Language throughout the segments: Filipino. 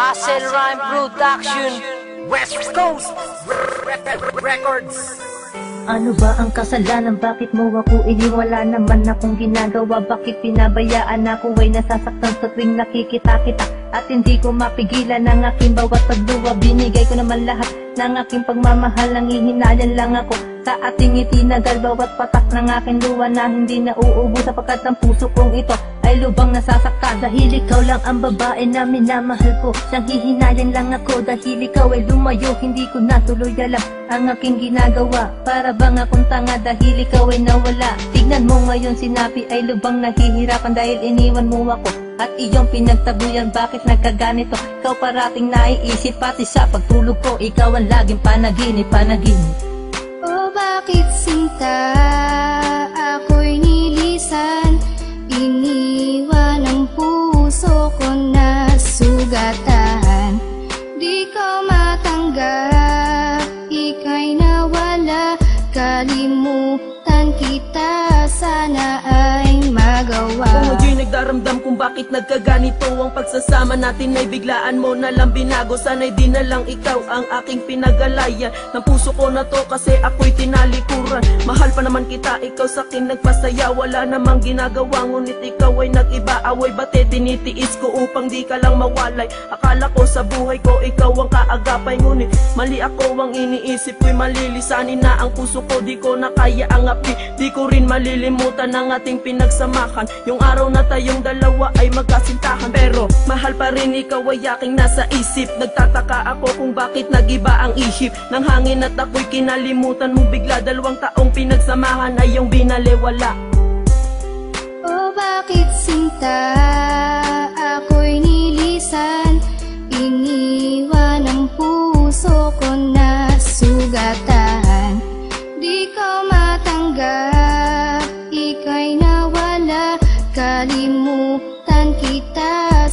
Hassel Rhyme Production West Coast Records Ano ba ang kasalanan? Bakit mo ako iniwala naman akong ginagawa? Bakit pinabayaan ako ay nasasaktan sa tuwing nakikita kita? At hindi ko mapigilan ang aking bawat pagluwa Binigay ko naman lahat ng aking pagmamahal Nangihinayan lang ako sa ating itinagal Bawat patak ng aking luwa na hindi nauubos Sapagkat ang puso kong ito ay lubang nasasaktan Dahil ikaw lang ang babae na minamahal ko. Siyang hihinayan lang ako dahil ikaw ay lumayo. Hindi ko na tuloy alam ang aking ginagawa. Para bang akong tanga dahil ikaw ay nawala. Tignan mo ngayon sinabi ay lubang nahihirapan Dahil iniwan mo ako. At iyong pinagtabuyan bakit nagkaganito? Ikaw parating naiisip pati sa pagtulog ko Ikaw ang laging panaginip, panaginip bakit sinta? Ako'y nilisan. Iniwan ang puso ko na sugatan. Di ko matanggap, ika'y nawala. Kalimutan kita, sana ay Nagdaramdam kung bakit nagkaganito Ang pagsasama natin ay biglaan mo na lang binago. Sana'y di na lang ikaw ang aking pinagalaya Ng puso ko na to kasi ako'y tinalikuran. Mahal pa naman kita, ikaw sa akin nagpasaya. Wala namang ginagawa ngunit ikaw ay nag-iba. Away bate tinitiis ko upang di ka lang mawalay? Akala ko sa buhay ko ikaw ang kaagapay. Ngunit mali ako ang iniisip ko'y malilisanin na ang puso ko. Di ko na kaya ang api, di ko rin malilimutan ang ating pinagsamahan. Yung araw na tayong dalawa ay magkasintahan. Pero mahal pa rin ikaw ay aking nasa isip. Nagtataka ako kung bakit nagiba ang isip Ng hangin at ako'y kinalimutan mo bigla. Dalawang taong pinagsamahan ay yung binaliwala O bakit sinta? Ako'y nilisan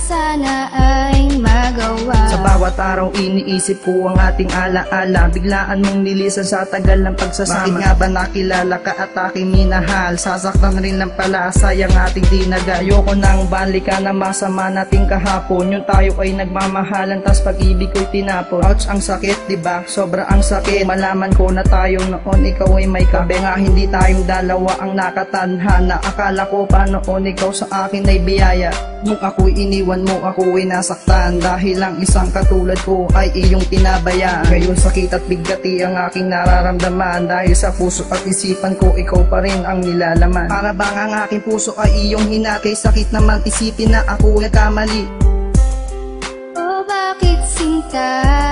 sana ay magawa. Sa bawat araw iniisip ko ang ating alaala. Biglaan mong nilisan sa tagal ng pagsasama. Bakit nga ba nakilala ka at aking minahal? Sasaktan rin lang pala sayang ating dinaga Ayoko nang balikan na masama nating kahapon. Yung tayo ay nagmamahalan tas pag-ibig ko'y tinapon. Ouch ang sakit diba? Sobra ang sakit. Malaman ko na tayong noon ikaw ay may kabe nga. Hindi tayong dalawa ang nakatadhana Akala ko pa noon ikaw sa akin ay biyaya Nung ako'y iniwan mo ako'y nasaktan. Dahil lang isang katulad ko ay iyong tinabayaan Ngayon sakit at bigati ang aking nararamdaman. Dahil sa puso at isipan ko ikaw pa rin ang nilalaman. Para bang ang aking puso ay iyong hinakay Sakit naman isipin na ako nagkamali. O bakit sinta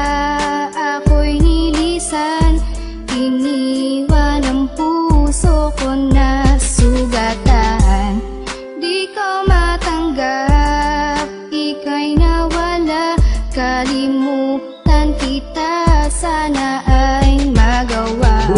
matanggap,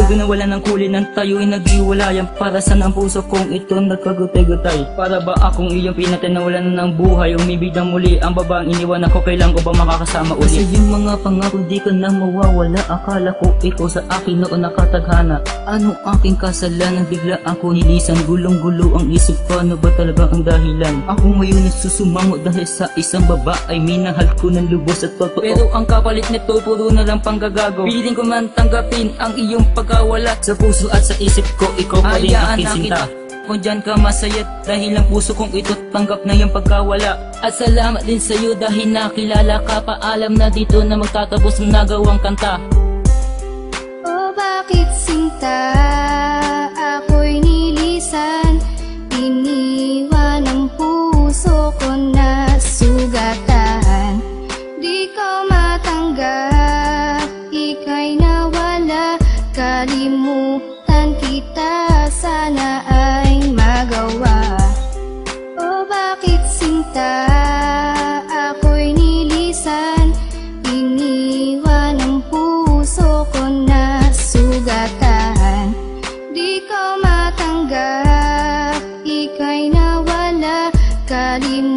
magawa Bugo na wala ng kulay ng tayo'y nag-iwalayan Para saan ang puso kong ito nagkagutay-gutay? Para ba akong iyong pinatay na wala na ng buhay? Umibig na muli ang babaeng iniwan ako. Kailan ko ba makakasama uli? Kasi yung mga pangako di ka na mawawala. Akala ko ikaw sa akin noon nakataghana. Ano aking kasalanan? Bigla ako nilisan. Gulong-gulo ang isip ko. Ano ba talaga ang dahilan? Ako ngayon nagsusumango dahil sa isang babae. Minahal ko ng lubos at totoo. Pero ang kapalit nito puro na lang panggagago. Piling ko man tanggapin ang iyong pagkawala Sa puso at sa isip ko. Ikaw pa rin aking sinta. kung dyan ka masaya dahil ang puso kong ito tanggap na yung pagkawala. At salamat din sa'yo dahil nakilala ka Paalam na dito na magtatapos ang nagawang kanta. O bakit sinta? Ako'y nilisan Iniwan Kalimutan kita sana ay magawa. O bakit sinta ako'y nilisan? Iniwan ang puso ko na sugatan. Di ko matanggap, ika'y nawala. Kalimutan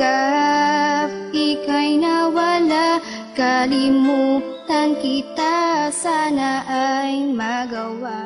Ika'y nawala Kalimutan kita Sana ay magawa